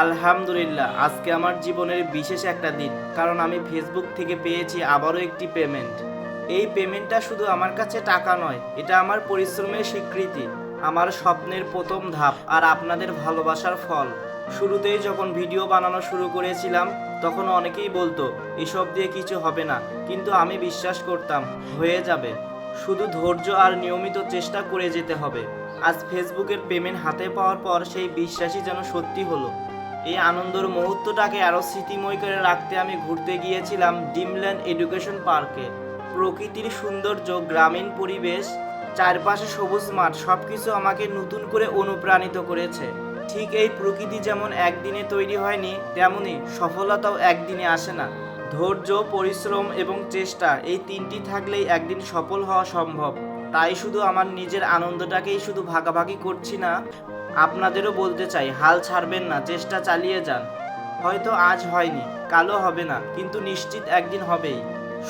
আলহামদুলিল্লাহ, আজকে আমার জীবনের বিশেষ একটা দিন, কারণ আমি ফেসবুক থেকে পেয়েছি আবারও একটি পেমেন্ট এই পেমেন্টটা শুধু আমার কাছে টাকা নয়, এটা আমার পরিশ্রমের স্বীকৃতি, আমার স্বপ্নের প্রথম ধাপ আর আপনাদের ভালোবাসার ফল। শুরুতেই যখন ভিডিও বানানো শুরু করেছিলাম, তখন অনেকেই বলতো, এসব দিয়ে কিছু হবে না। কিন্তু আমি বিশ্বাস করতাম, হয়ে যাবে। শুধু ধৈর্য আর নিয়মিত চেষ্টা করে যেতে হবে। আজ ফেসবুকের পেমেন্ট হাতে পাওয়ার পর সেই বিশ্বাসই যেন সত্যি হলো। এই আনন্দর মুহূর্তটাকে আরও স্মৃতিময় করে রাখতে আমি ঘুরতে গিয়েছিলাম ডিমল্যান্ড এডুকেশন পার্কে। প্রকৃতির সৌন্দর্য, গ্রামীণ পরিবেশ, চারপাশে সবুজ মাঠ সব কিছু আমাকে নতুন করে অনুপ্রাণিত করেছে। ঠিক এই প্রকৃতি যেমন একদিনে তৈরি হয়নি, তেমনি সফলতাও একদিনে আসে না। ধৈর্য, পরিশ্রম এবং চেষ্টা এই তিনটি থাকলেই একদিন সফল হওয়া সম্ভব। তাই শুধু আমার নিজের আনন্দটাকেই শুধু ভাগাভাগি করছি না আপনাদেরও বলতে চাই, হাল ছাড়বেন না, চেষ্টা চালিয়ে যান। হয়তো আজ হয়নি কালো হবে না, কিন্তু নিশ্চিত একদিন হবেই।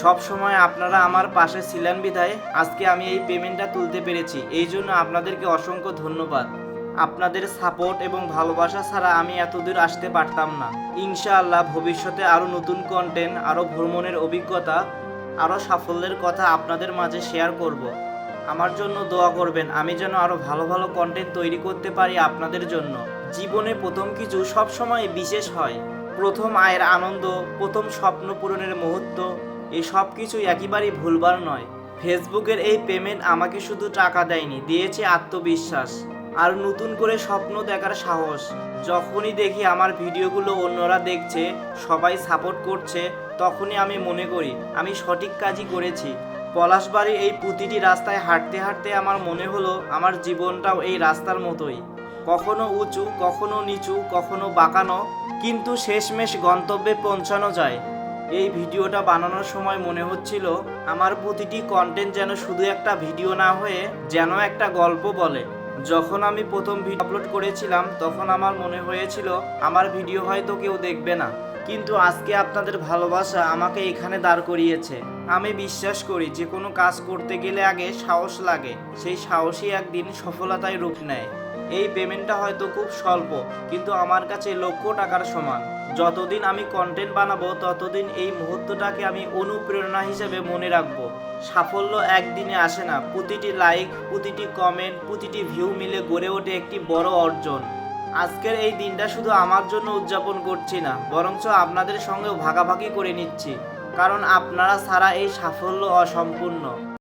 সব সময় আপনারা আমার পাশে ছিলেন বিধায়, আজকে আমি এই পেমেন্টটা তুলতে পেরেছি, এই জন্য আপনাদেরকে অসংখ্য ধন্যবাদ। আপনাদের সাপোর্ট এবং ভালোবাসা ছাড়া আমি এতদূর আসতে পারতাম না। ইনশাআল্লাহ ভবিষ্যতে আরও নতুন কন্টেন্ট আরও ভ্রমণের অভিজ্ঞতা, আরও সাফল্যের কথা আপনাদের মাঝে শেয়ার করব। আমার জন্য দোয়া করবেন, আমি যেন আরও ভালো ভালো কন্টেন্ট তৈরি করতে পারি আপনাদের জন্য। জীবনে প্রথম কিছু সব সময় বিশেষ হয়। প্রথম আয়ের আনন্দ, প্রথম স্বপ্ন পূরণের মুহূর্ত, এই সব কিছু একেবারেই ভুলবার নয়। ফেসবুকের এই পেমেন্ট আমাকে শুধু টাকা দেয়নি, দিয়েছে আত্মবিশ্বাস। আর নতুন করে স্বপ্ন দেখার সাহস। যখনই দেখি আমার ভিডিওগুলো অন্যরা দেখছে, সবাই সাপোর্ট করছে, তখনই আমি মনে করি, আমি সঠিক কাজই করেছি। পলাশবাড়ি এই প্রতিটি রাস্তায় হাঁটতে হাঁটতে আমার মনে হলো আমার জীবনটাও এই রাস্তার মতোই। কখনো উঁচু, কখনো নিচু, কখনো বাঁকানো, কিন্তু শেষমেশ গন্তব্যে পৌঁছানো যায়। এই ভিডিওটা বানানোর সময় মনে হচ্ছিল আমার প্রতিটি কন্টেন্ট যেন শুধু একটা ভিডিও না হয়ে যেন একটা গল্প বলে। যখন আমি প্রথম ভিডিও আপলোড করেছিলাম, তখন আমার মনে হয়েছিল আমার ভিডিও হয়তো কেউ দেখবে না। কিন্তু আজকে আপনাদের ভালোবাসা আমাকে এখানে দাঁড় করিয়েছে। আমি বিশ্বাস করি যে কোনো কাজ করতে গেলে আগে সাহস লাগে। সেই সাহসই একদিন সফলতায় রূপ নেয়। এই পেমেন্টটা হয়তো খুব স্বল্প, কিন্তু আমার কাছে লক্ষ টাকার সমান। যতদিন আমি কন্টেন্ট বানাবো, ততদিন এই মুহূর্তটাকে আমি অনুপ্রেরণা হিসেবে মনে রাখব। সাফল্য একদিনে আসে না। প্রতিটি লাইক প্রতিটি কমেন্ট প্রতিটি ভিউ মিলে গড়ে ওঠে একটি বড় অর্জন। আজকের এই দিনটা শুধু আমার জন্য উদযাপন করছি না, বরঞ্চ আপনাদের সঙ্গেও ভাগাভাগি করে নিচ্ছি, কারণ আপনারা ছাড়া এই সাফল্য অসম্পূর্ণ।